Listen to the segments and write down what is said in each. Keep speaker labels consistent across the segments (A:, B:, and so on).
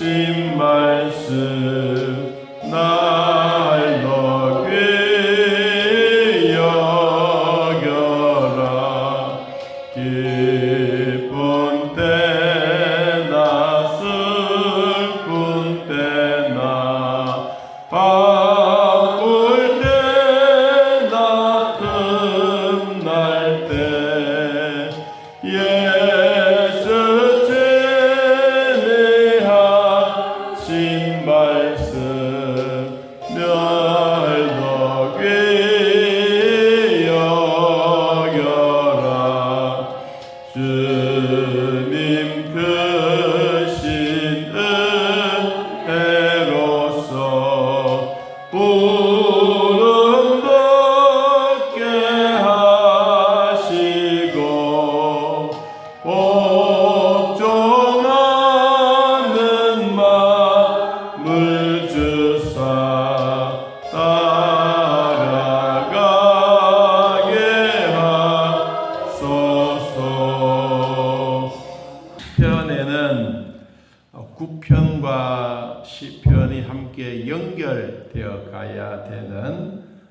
A: 진리하 주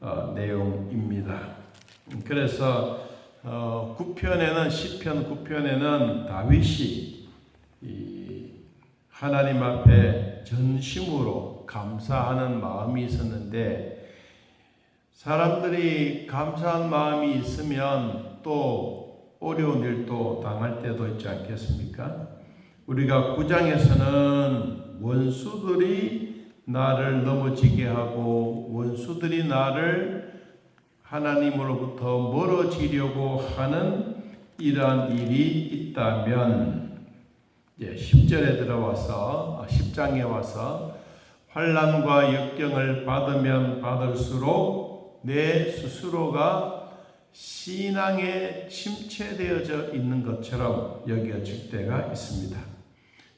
A: 어, 내용입니다. 그래서 어, 구편에는 시편 구편에는 다윗이 이 하나님 앞에 전심으로 감사하는 마음이 있었는데 사람들이 감사한 마음이 있으면 또 어려운 일도 당할 때도 있지 않겠습니까? 우리가 구장에서는 원수들이 나를 넘어지게 하고 원수들이 나를 하나님으로부터 멀어지려고 하는 이러한 일이 있다면 이제 10절에 들어와서 10장에 와서 환란과 역경을 받으면 받을수록 내 스스로가 신앙에 침체되어져 있는 것처럼 여겨질 때가 있습니다.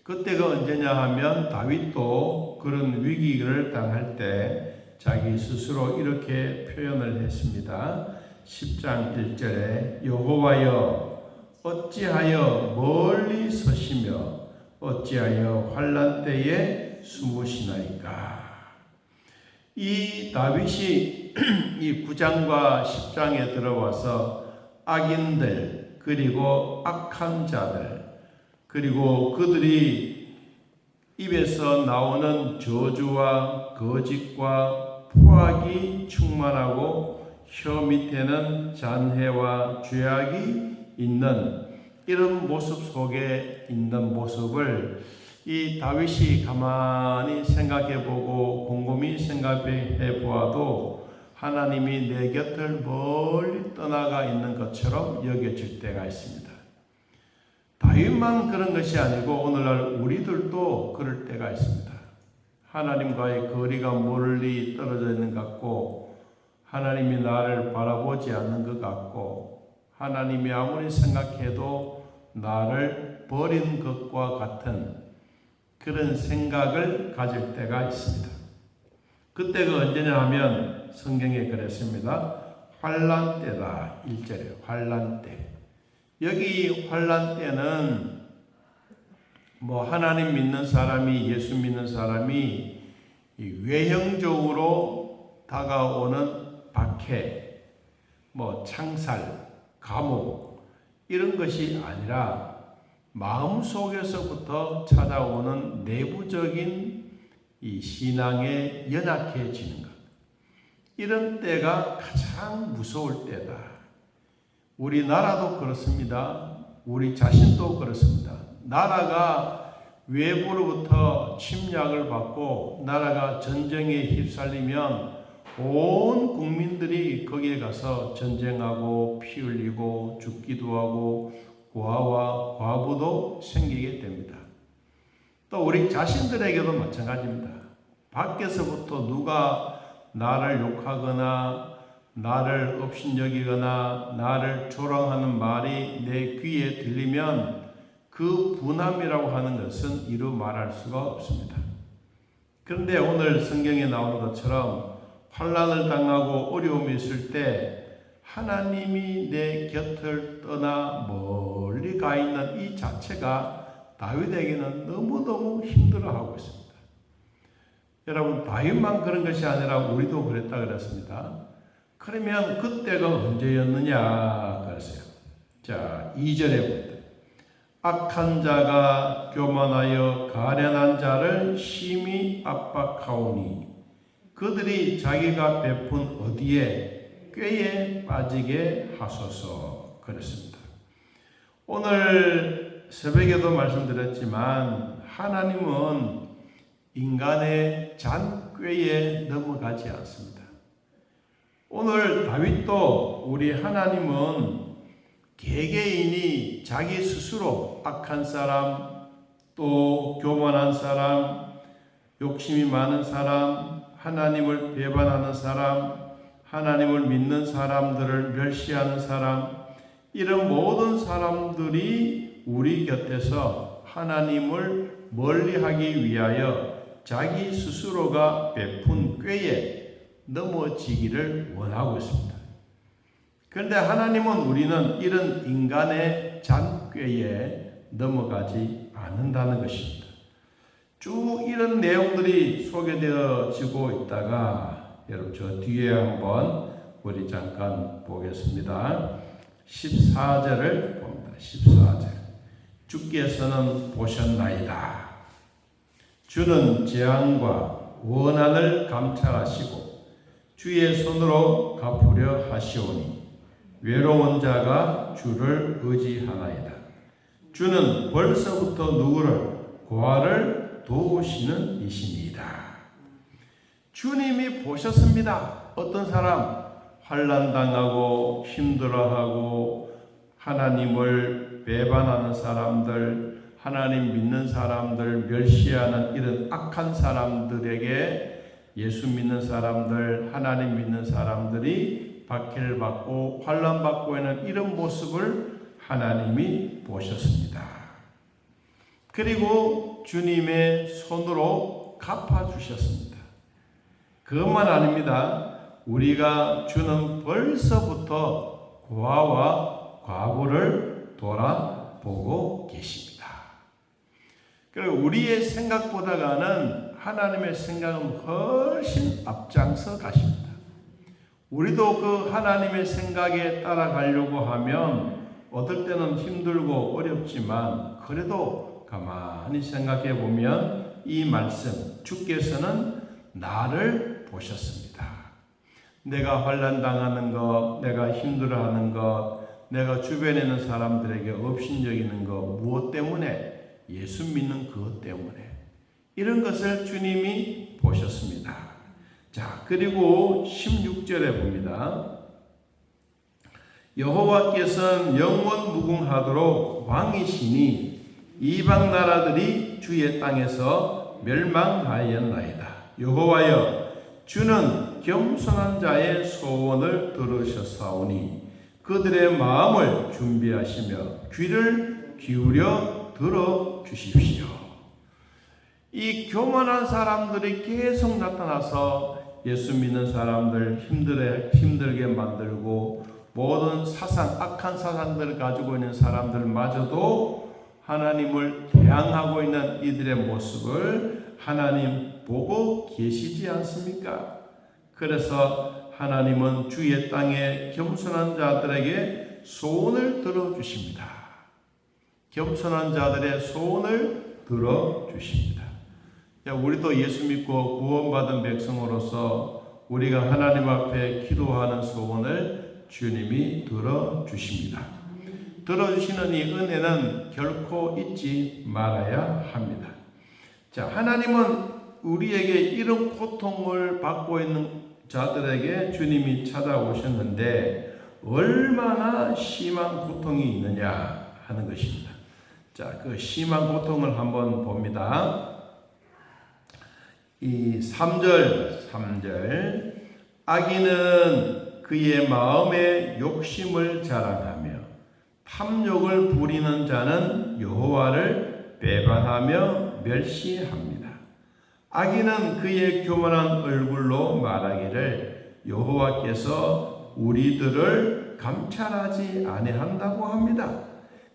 A: 그때가 언제냐 하면 다윗도 그런 위기를 당할 때 자기 스스로 이렇게 표현을 했습니다. 10장 1절에 여호와여 어찌하여 멀리 서시며 어찌하여 환란 때에 숨으시나이까 이 다윗이 이 9장과 10장에 들어와서 악인들 그리고 악한 자들 그리고 그들이 입에서 나오는 저주와 거짓과 포악이 충만하고 혀 밑에는 잔해와 죄악이 있는 이런 모습 속에 있는 모습을 이 다윗이 가만히 생각해 보고 곰곰이 생각해 보아도 하나님이 내 곁을 멀리 떠나가 있는 것처럼 여겨질 때가 있습니다. 다윗만 그런 것이 아니고 오늘날 우리들도 그럴 때가 있습니다. 하나님과의 거리가 멀리 떨어져 있는 것 같고 하나님이 나를 바라보지 않는 것 같고 하나님이 아무리 생각해도 나를 버린 것과 같은 그런 생각을 가질 때가 있습니다. 그때가 언제냐 하면 성경에 그랬습니다. 환란 때다. 1절에 환란 때. 여기 환란 때는 뭐 하나님 믿는 사람이 예수 믿는 사람이 외형적으로 다가오는 박해, 뭐 창살, 감옥 이런 것이 아니라 마음 속에서부터 찾아오는 내부적인 이 신앙에 연약해지는 것. 이런 때가 가장 무서울 때다. 우리나라도 그렇습니다. 우리 자신도 그렇습니다. 나라가 외부로부터 침략을 받고 나라가 전쟁에 휩쓸리면 온 국민들이 거기에 가서 전쟁하고 피 흘리고 죽기도 하고 고아와 과부도 생기게 됩니다. 또 우리 자신들에게도 마찬가지입니다. 밖에서부터 누가 나를 욕하거나 나를 업신여기거나 나를 조롱하는 말이 내 귀에 들리면 그 분함이라고 하는 것은 이루 말할 수가 없습니다. 그런데 오늘 성경에 나오는 것처럼 환란을 당하고 어려움이 있을 때 하나님이 내 곁을 떠나 멀리 가 있는 이 자체가 다윗에게는 너무너무 힘들어하고 있습니다. 여러분 다윗만 그런 것이 아니라 우리도 그랬다 그랬습니다. 그러면 그때가 언제였느냐 그랬어요. 자, 2절에 봅니다. 악한 자가 교만하여 가련한 자를 심히 압박하오니 그들이 자기가 베푼 어디에 꾀에 빠지게 하소서 그랬습니다. 오늘 새벽에도 말씀드렸지만 하나님은 인간의 잔꾀에 넘어가지 않습니다. 오늘 다윗도 우리 하나님은 개개인이 자기 스스로 악한 사람, 또 교만한 사람, 욕심이 많은 사람, 하나님을 배반하는 사람, 하나님을 믿는 사람들을 멸시하는 사람, 이런 모든 사람들이 우리 곁에서 하나님을 멀리하기 위하여 자기 스스로가 베푼 꾀에 넘어지기를 원하고 있습니다. 그런데 하나님은 우리는 이런 인간의 잔꾀에 넘어가지 않는다는 것입니다. 쭉 이런 내용들이 소개되어지고 있다가 여러분 저 뒤에 한번 우리 잠깐 보겠습니다. 14절을 봅니다. 14절. 주께서는 보셨나이다. 주는 재앙과 원한을 감찰하시고 주의 손으로 갚으려 하시오니 외로운 자가 주를 의지하나이다. 주는 벌써부터 누구를 고아를 도우시는 이신이다. 주님이 보셨습니다. 어떤 사람 환난 당하고 힘들어하고 하나님을 배반하는 사람들, 하나님 믿는 사람들 멸시하는 이런 악한 사람들에게 예수 믿는 사람들, 하나님 믿는 사람들이 박해를 받고 환란 받고 있는 이런 모습을 하나님이 보셨습니다. 그리고 주님의 손으로 갚아 주셨습니다. 그것만 아닙니다. 우리가 주는 벌써부터 고아와 과부를 돌아보고 계십니다. 그리고 우리의 생각보다가는 하나님의 생각은 훨씬 앞장서 가십니다. 우리도 그 하나님의 생각에 따라가려고 하면 어떨 때는 힘들고 어렵지만 그래도 가만히 생각해 보면 이 말씀 주께서는 나를 보셨습니다. 내가 환란 당하는 것, 내가 힘들어하는 것, 내가 주변에 있는 사람들에게 업신여기는 것 무엇 때문에 예수 믿는 그것 때문에 이런 것을 주님이 보셨습니다. 자, 그리고 16절에 봅니다. 여호와께서는 영원 무궁하도록 왕이시니 이방 나라들이 주의 땅에서 멸망하였나이다. 여호와여 주는 겸손한 자의 소원을 들으셨사오니 그들의 마음을 준비하시며 귀를 기울여 들어 주십시오. 이 교만한 사람들이 계속 나타나서 예수 믿는 사람들 힘들게 힘들게 만들고 모든 사상 악한 사상들을 가지고 있는 사람들마저도 하나님을 대항하고 있는 이들의 모습을 하나님 보고 계시지 않습니까? 그래서 하나님은 주의 땅에 겸손한 자들에게 소원을 들어 주십니다. 겸손한 자들의 소원을 들어 주십니다. 야, 우리도 예수 믿고 구원받은 백성으로서 우리가 하나님 앞에 기도하는 소원을 주님이 들어주십니다. 들어주시는 이 은혜는 결코 잊지 말아야 합니다. 자, 하나님은 우리에게 이런 고통을 받고 있는 자들에게 주님이 찾아오셨는데 얼마나 심한 고통이 있느냐 하는 것입니다. 자, 그 심한 고통을 한번 봅니다. 이 3절, 3절. 아기는 그의 마음의 욕심을 자랑하며 탐욕을 부리는 자는 여호와를 배반하며 멸시합니다. 아기는 그의 교만한 얼굴로 말하기를 여호와께서 우리들을 감찰하지 아니한다고 합니다.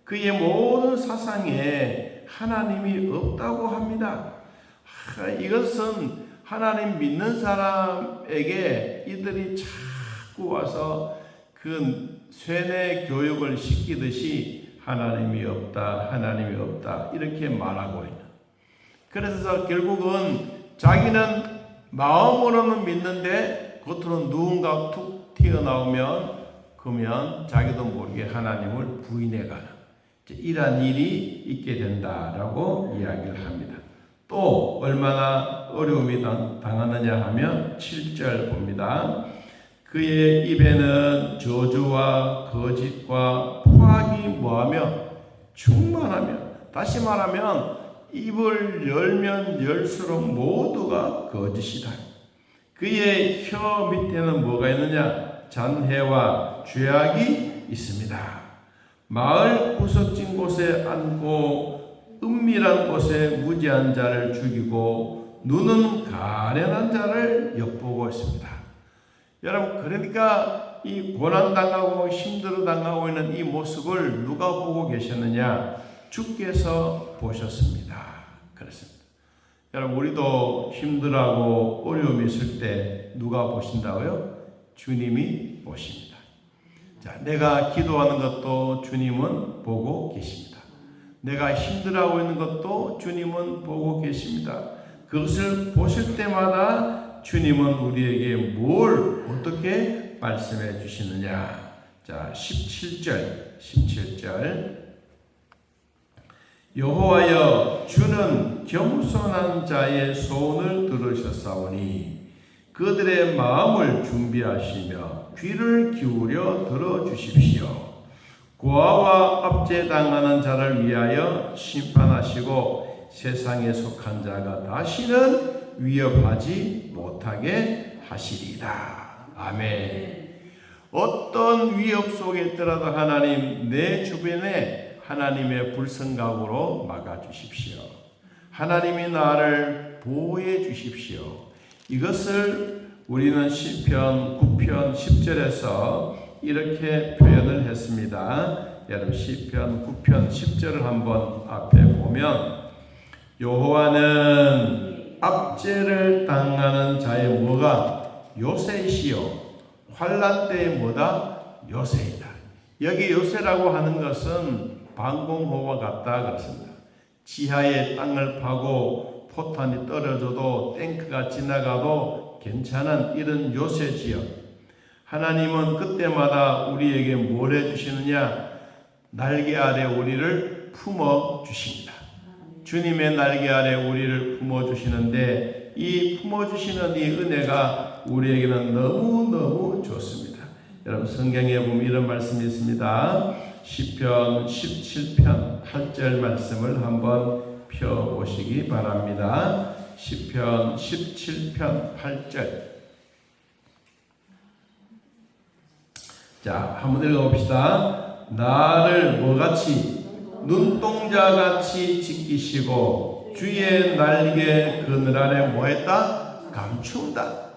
A: 그의 모든 사상에 하나님이 없다고 합니다. 하, 이것은 하나님 믿는 사람에게 이들이 자꾸 와서 그 쇠뇌 교육을 시키듯이 하나님이 없다, 하나님이 없다 이렇게 말하고 있는. 그래서 결국은 자기는 마음으로는 믿는데 겉으로 누군가 툭 튀어나오면 그러면 자기도 모르게 하나님을 부인해가는 이러한 일이 있게 된다라고 이야기를 합니다. 또 얼마나 어려움이 당하느냐 하면 7절 봅니다. 그의 입에는 저주와 거짓과 포악이 뭐하며 충만하며 다시 말하면 입을 열면 열수록 모두가 거짓이다. 그의 혀 밑에는 뭐가 있느냐? 잔해와 죄악이 있습니다. 마을 구석진 곳에 앉고 은밀한 곳에 무지한 자를 죽이고 눈은 가련한 자를 엿보고 있습니다. 여러분 그러니까 이 고난 당하고 힘들어 당하고 있는 이 모습을 누가 보고 계셨느냐? 주께서 보셨습니다. 그렇습니다. 여러분 우리도 힘들하고 어려움이 있을 때 누가 보신다고요? 주님이 보십니다. 자, 내가 기도하는 것도 주님은 보고 계십니다. 내가 힘들어하고 있는 것도 주님은 보고 계십니다. 그것을 보실 때마다 주님은 우리에게 뭘 어떻게 말씀해 주시느냐. 자, 17절, 17절. 여호와여 주는 겸손한 자의 소원을 들으셨사오니 그들의 마음을 준비하시며 귀를 기울여 들어 주십시오. 고아와 압제당하는 자를 위하여 심판하시고 세상에 속한 자가 다시는 위협하지 못하게 하시리다. 아멘. 어떤 위협 속에 있더라도 하나님 내 주변에 하나님의 불성각으로 막아 주십시오. 하나님이 나를 보호해 주십시오. 이것을 우리는 시편 9편 10절에서 이렇게 표현을 했습니다. 여러분 시편 9편 10절을 한번 앞에 보면 여호와는 압제를 당하는 자의 뭐가 요새시요 환란 때의 뭐다 요새이다. 여기 요새라고 하는 것은 방공호와 같다 그렇습니다. 지하에 땅을 파고 포탄이 떨어져도 탱크가 지나가도 괜찮은 이런 요새 지역. 하나님은 그때마다 우리에게 뭘 해주시느냐? 날개 아래 우리를 품어 주십니다. 주님의 날개 아래 우리를 품어 주시는데 이 품어 주시는 이 은혜가 우리에게는 너무너무 좋습니다. 여러분 성경에 보면 이런 말씀이 있습니다. 시편 17편 8절 말씀을 한번 펴 보시기 바랍니다. 시편 17편 8절 자, 한번 읽어봅시다. 나를 뭐같이 눈동자같이 지키시고 주의 날개 그늘 안에 뭐했다? 감춘다.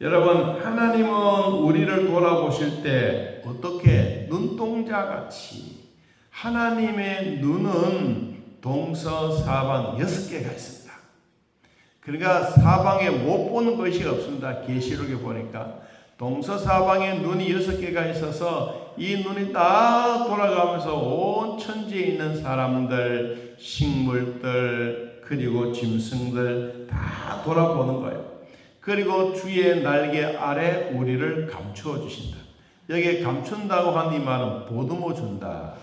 A: 여러분 하나님은 우리를 돌아보실 때 어떻게 눈동자같이 하나님의 눈은 동서사방 여섯 개가 있습니다. 그러니까 사방에 못 보는 것이 없습니다. 계시록에 보니까 동서 사방에 눈이 여섯 개가 있어서 이 눈이 다 돌아가면서 온 천지에 있는 사람들, 식물들, 그리고 짐승들 다 돌아보는 거예요. 그리고 주의 날개 아래 우리를 감추어 주신다. 여기에 감춘다고 한 이 말은 보듬어 준다.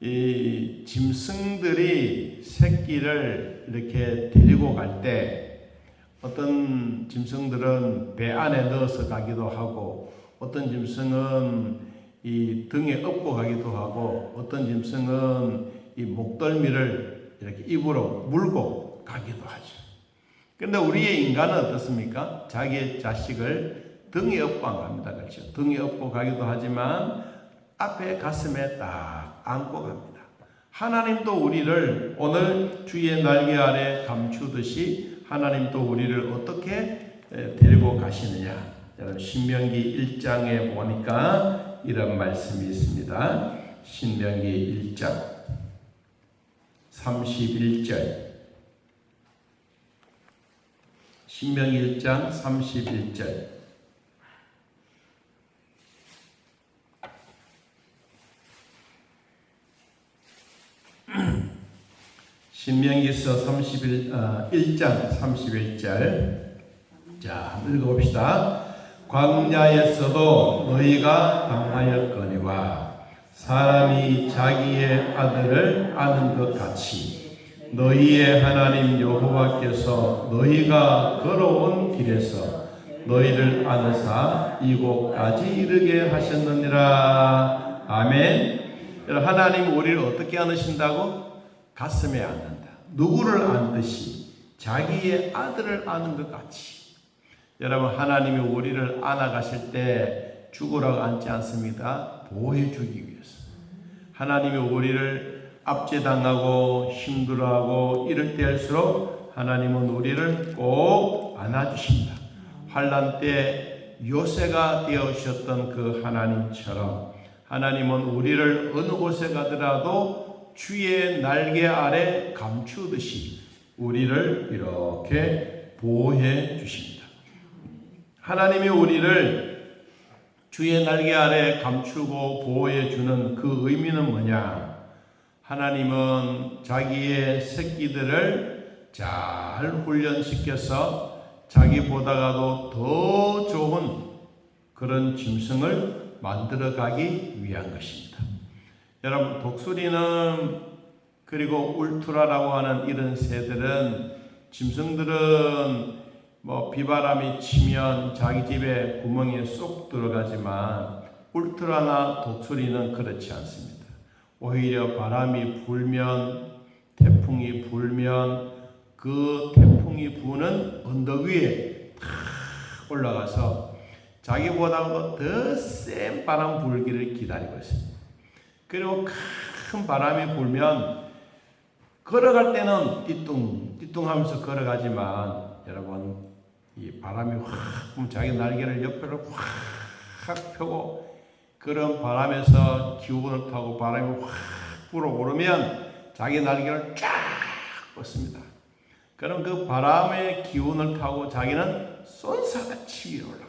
A: 이 짐승들이 새끼를 이렇게 데리고 갈때 어떤 짐승들은 배 안에 넣어서 가기도 하고 어떤 짐승은 이 등에 업고 가기도 하고 어떤 짐승은 이 목덜미를 이렇게 입으로 물고 가기도 하죠. 그런데 우리의 인간은 어떻습니까? 자기의 자식을 등에 업고 안 갑니다. 그렇죠? 등에 업고 가기도 하지만 앞에 가슴에 딱 안고 갑니다. 하나님도 우리를 오늘 주의 날개 아래 감추듯이 하나님도 우리를 어떻게 데리고 가시느냐. 여러분 신명기 1장에 보니까 이런 말씀이 있습니다. 신명기 1장 31절 신명기 1장 31절 신명기서 31, 어, 1장 31절. 자 읽어봅시다. 광야에서도 너희가 당하였거니와 사람이 자기의 아들을 아는 것 같이 너희의 하나님 여호와께서 너희가 걸어온 길에서 너희를 아느사 이곳까지 이르게 하셨느니라. 아멘. 하나님 우리를 어떻게 안으신다고? 가슴에 안는다 누구를 안듯이 자기의 아들을 아는 것 같이 여러분 하나님이 우리를 안아가실 때 죽으라고 앉지 않습니다. 보호해 주기 위해서. 하나님이 우리를 압제당하고 힘들어하고 이럴 때일수록 하나님은 우리를 꼭 안아주신다. 환란 때 요새가 되어주셨던 그 하나님처럼 하나님은 우리를 어느 곳에 가더라도 주의 날개 아래 감추듯이 우리를 이렇게 보호해 주십니다. 하나님이 우리를 주의 날개 아래 감추고 보호해 주는 그 의미는 뭐냐? 하나님은 자기의 새끼들을 잘 훈련시켜서 자기보다가도 더 좋은 그런 짐승을 만들어 가기 위한 것입니다. 여러분, 독수리는 그리고 울트라라고 하는 이런 새들은 짐승들은 뭐 비바람이 치면 자기 집에 구멍에 쏙 들어가지만 울트라나 독수리는 그렇지 않습니다. 오히려 바람이 불면 태풍이 불면 그 태풍이 부는 언덕 위에 탁 올라가서 자기보다도 더센 바람 불기를 기다리고 있습니다. 그리고 큰 바람이 불면 걸어갈 때는 띠뚱 띠뚱하면서 걸어가지만 여러분 이 바람이 확 자기 날개를 옆으로 확 펴고 그런 바람에서 기운을 타고 바람이 확 불어오르면 자기 날개를 쫙 뻗습니다. 그럼 그 바람의 기운을 타고 자기는 쏜사같이 위로 거예요.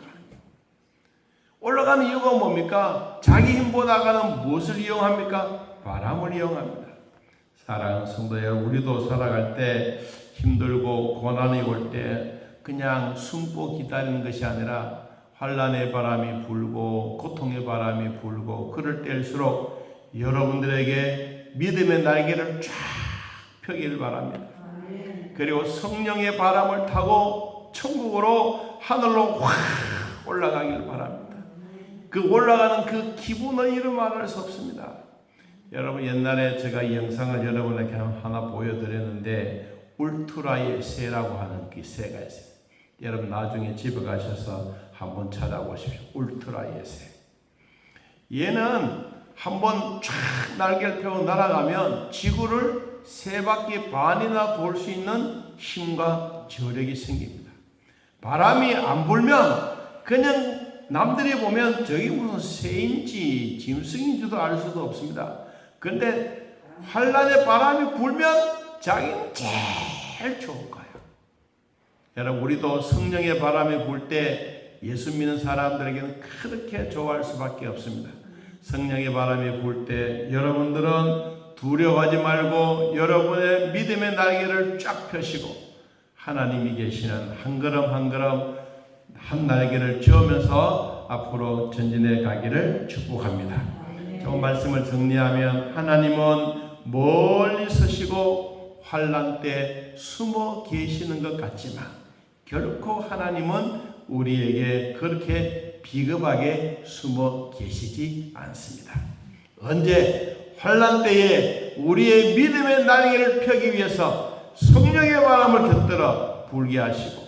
A: 올라가는 이유가 뭡니까? 자기 힘보다가는 무엇을 이용합니까? 바람을 이용합니다. 사랑하는 성도 여러분, 우리도 살아갈 때 힘들고 고난이 올 때 그냥 숨고 기다리는 것이 아니라 환란의 바람이 불고 고통의 바람이 불고 그럴 때일수록 여러분들에게 믿음의 날개를 쫙 펴기를 바랍니다. 그리고 성령의 바람을 타고 천국으로 하늘로 확 올라가기를 바랍니다. 그 올라가는 그 기분은 이루 말할 수 없습니다. 여러분 옛날에 제가 이 영상을 여러분에게 하나 보여드렸는데 울트라의 새라고 하는 그 새가 있어요. 여러분 나중에 집에 가셔서 한번 찾아보십시오. 울트라의 새. 얘는 한번 쫙 날개를 펴고 날아가면 지구를 세 바퀴 반이나 돌 수 있는 힘과 저력이 생깁니다. 바람이 안 불면 그냥 남들이 보면 저기 무슨 새인지 짐승인지도 알 수도 없습니다. 근데 환란의 바람이 불면 자기는 제일 좋은 거예요. 여러분 우리도 성령의 바람이 불 때 예수 믿는 사람들에게는 그렇게 좋아할 수밖에 없습니다. 성령의 바람이 불 때 여러분들은 두려워하지 말고 여러분의 믿음의 날개를 쫙 펴시고 하나님이 계시는 한 걸음 한 걸음 한 날개를 쥐으면서 앞으로 전진해 가기를 축복합니다. 좀 말씀을 정리하면 하나님은 멀리 서시고 환란 때 숨어 계시는 것 같지만 결코 하나님은 우리에게 그렇게 비겁하게 숨어 계시지 않습니다. 언제 환란 때에 우리의 믿음의 날개를 펴기 위해서 성령의 바람을 곁들여 불게 하시고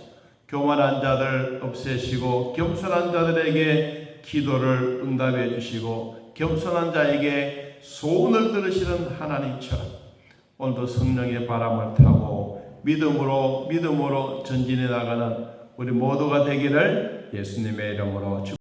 A: 교만한 자들 없애시고 겸손한 자들에게 기도를 응답해 주시고 겸손한 자에게 소원을 들으시는 하나님처럼 오늘도 성령의 바람을 타고 믿음으로 믿음으로 전진해 나가는 우리 모두가 되기를 예수님의 이름으로 축